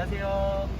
안녕하세요.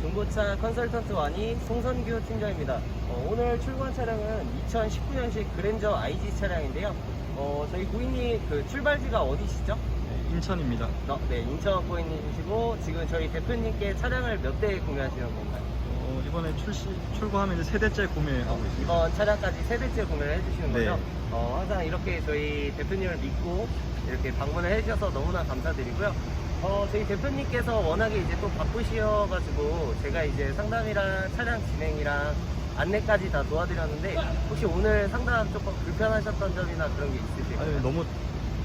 중고차 컨설턴트 완이 송선규 팀장입니다. 어, 오늘 출고한 차량은 2019년식 그랜저 IG 차량인데요. 어, 저희 고객님 그 출발지가 어디시죠? 네, 인천입니다. 어, 네, 인천 고객님이시고 지금 저희 대표님께 차량을 몇 대 구매하시는 건가요? 어, 이번에 출시 출고하면 이제 세 대째 구매하고 있습니다. 이번 차량까지 세 대째 구매를 해주시는 네. 거죠? 어, 항상 이렇게 저희 대표님을 믿고 이렇게 방문을 해주셔서 너무나 감사드리고요. 어, 저희 대표님께서 워낙에 이제 또 바쁘셔가지고 제가 이제 상담이랑 차량 진행이랑 안내까지 다 도와드렸는데 혹시 오늘 상담 조금 불편하셨던 점이나 그런 게 있으실까요? 아유, 너무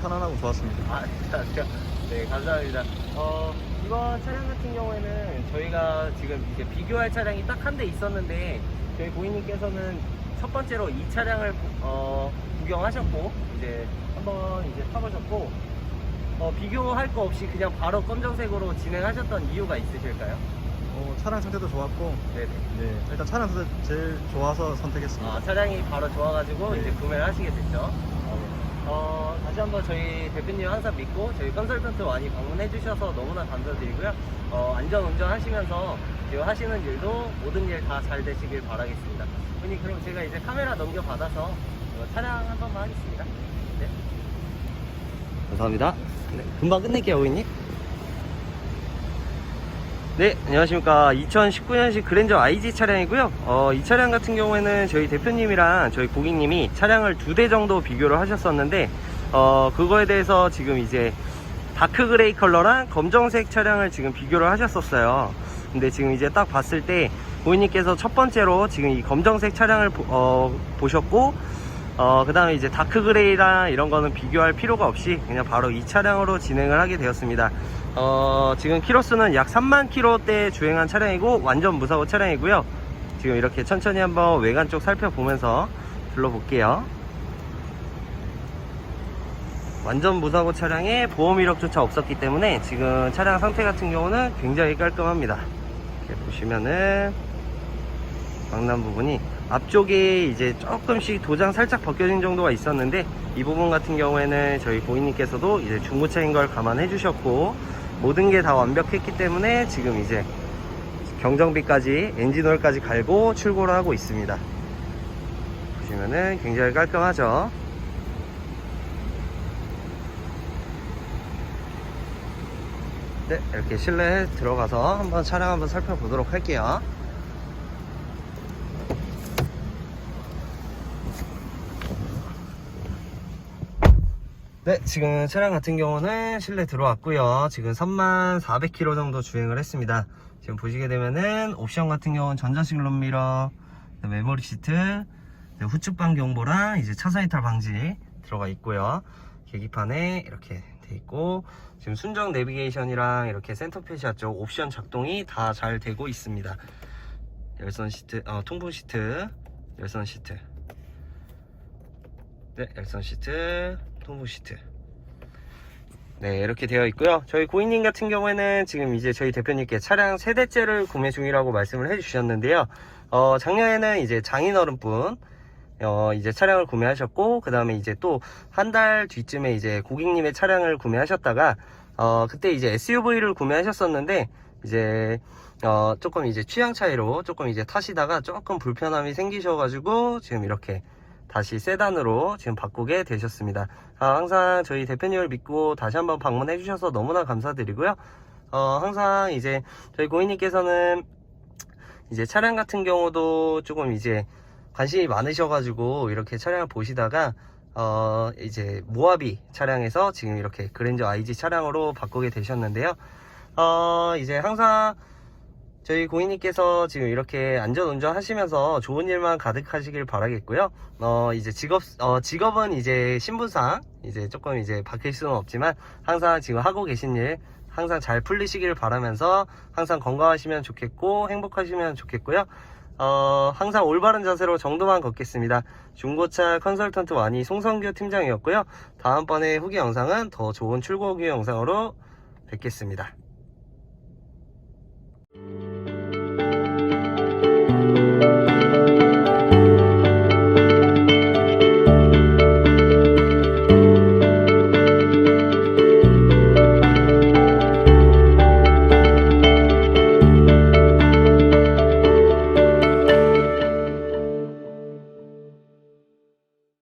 편안하고 좋았습니다. 아, 진짜요? 네, 감사합니다. 어, 이번 차량 같은 경우에는 저희가 지금 이제 비교할 차량이 딱 한 대 있었는데, 저희 고객님께서는 첫 번째로 이 차량을 어, 구경하셨고, 이제 한번 이제 타보셨고, 어, 비교할 거 없이 그냥 바로 검정색으로 진행하셨던 이유가 있으실까요? 어, 차량 상태도 좋았고, 네네. 네, 일단 차량 상태 제일 좋아서 선택했습니다. 아, 차량이 바로 좋아가지고 네. 이제 구매를 하시게 됐죠. 어, 다시 한번 저희 대표님 항상 믿고 저희 컨설턴트 많이 방문해 주셔서 너무나 감사드리고요. 어, 안전 운전하시면서 지금 하시는 일도 모든 일 다 잘 되시길 바라겠습니다. 그럼 제가 이제 카메라 넘겨받아서 어, 차량 한 번만 하겠습니다. 네. 감사합니다. 네, 금방 끝낼게요, 고객님. 네, 안녕하십니까. 2019년식 그랜저 IG 차량이고요. 어, 이 차량 같은 경우에는 저희 대표님이랑 저희 고객님이 차량을 두 대 정도 비교를 하셨었는데, 어, 그거에 대해서 지금 이제 다크 그레이 컬러랑 검정색 차량을 지금 비교를 하셨었어요. 근데 지금 이제 딱 봤을 때 고객님께서 첫 번째로 지금 이 검정색 차량을 보, 어, 보셨고, 어, 그 다음에 이제 다크 그레이랑 이런 거는 비교할 필요가 없이 그냥 바로 이 차량으로 진행을 하게 되었습니다. 어, 지금 키로수는 약 3만 킬로대 주행한 차량이고 완전 무사고 차량이고요. 지금 이렇게 천천히 한번 외관 쪽 살펴보면서 둘러볼게요. 완전 무사고 차량에 보험 이력조차 없었기 때문에 지금 차량 상태 같은 경우는 굉장히 깔끔합니다. 이렇게 보시면은 방난 부분이 앞쪽에 이제 조금씩 도장 살짝 벗겨진 정도가 있었는데 이 부분 같은 경우에는 저희 고객님께서도 이제 중고차인 걸 감안해 주셨고 모든 게 다 완벽했기 때문에 지금 이제 경정비까지 엔진오일까지 갈고 출고를 하고 있습니다. 보시면은 굉장히 깔끔하죠? 네 이렇게 실내에 들어가서 한번 차량 한번 살펴보도록 할게요 네, 지금 차량 같은 경우는 실내 들어왔고요. 지금 3만 400km 정도 주행을 했습니다. 지금 보시게 되면은 옵션 같은 경우는 전자식 룸미러, 메모리 시트, 네, 후측방 경보랑 이제 차선 이탈 방지 들어가 있고요. 계기판에 이렇게 돼 있고 지금 순정 내비게이션이랑 이렇게 센터페시아 쪽 옵션 작동이 다 잘 되고 있습니다. 열선 시트, 어, 통풍 시트, 열선 시트. 네, 열선 시트, 통풍 시트. 네, 이렇게 되어 있고요. 저희 고객님 같은 경우에는 지금 이제 저희 대표님께 차량 세 대째를 구매 중이라고 말씀을 해주셨는데요. 어, 작년에는 이제 장인어른분, 어, 이제 차량을 구매하셨고, 그 다음에 이제 또 한 달 뒤쯤에 이제 고객님의 차량을 구매하셨다가, 어, 그때 이제 SUV를 구매하셨었는데, 이제, 어, 조금 이제 취향 차이로 조금 이제 타시다가 조금 불편함이 생기셔가지고, 지금 이렇게 다시 세단으로 지금 바꾸게 되셨습니다. 아, 항상 저희 대표님을 믿고 다시 한번 방문해 주셔서 너무나 감사드리고요. 어, 항상 이제 저희 고객님께서는 이제 차량 같은 경우도 조금 이제 관심이 많으셔가지고 이렇게 차량을 보시다가 어, 이제 모하비 차량에서 지금 이렇게 그랜저 IG 차량으로 바꾸게 되셨는데요. 어, 이제 항상 저희 고객님께서 지금 이렇게 안전 운전하시면서 좋은 일만 가득하시길 바라겠고요. 어, 이제 직업, 어, 직업은 이제 신분상 이제 조금 이제 바뀔 수는 없지만 항상 지금 하고 계신 일 항상 잘 풀리시길 바라면서 항상 건강하시면 좋겠고 행복하시면 좋겠고요. 어, 항상 올바른 자세로 정도만 걷겠습니다. 중고차 컨설턴트 와니 송성규 팀장이었고요. 다음번에 후기 영상은 더 좋은 출고 후기 영상으로 뵙겠습니다.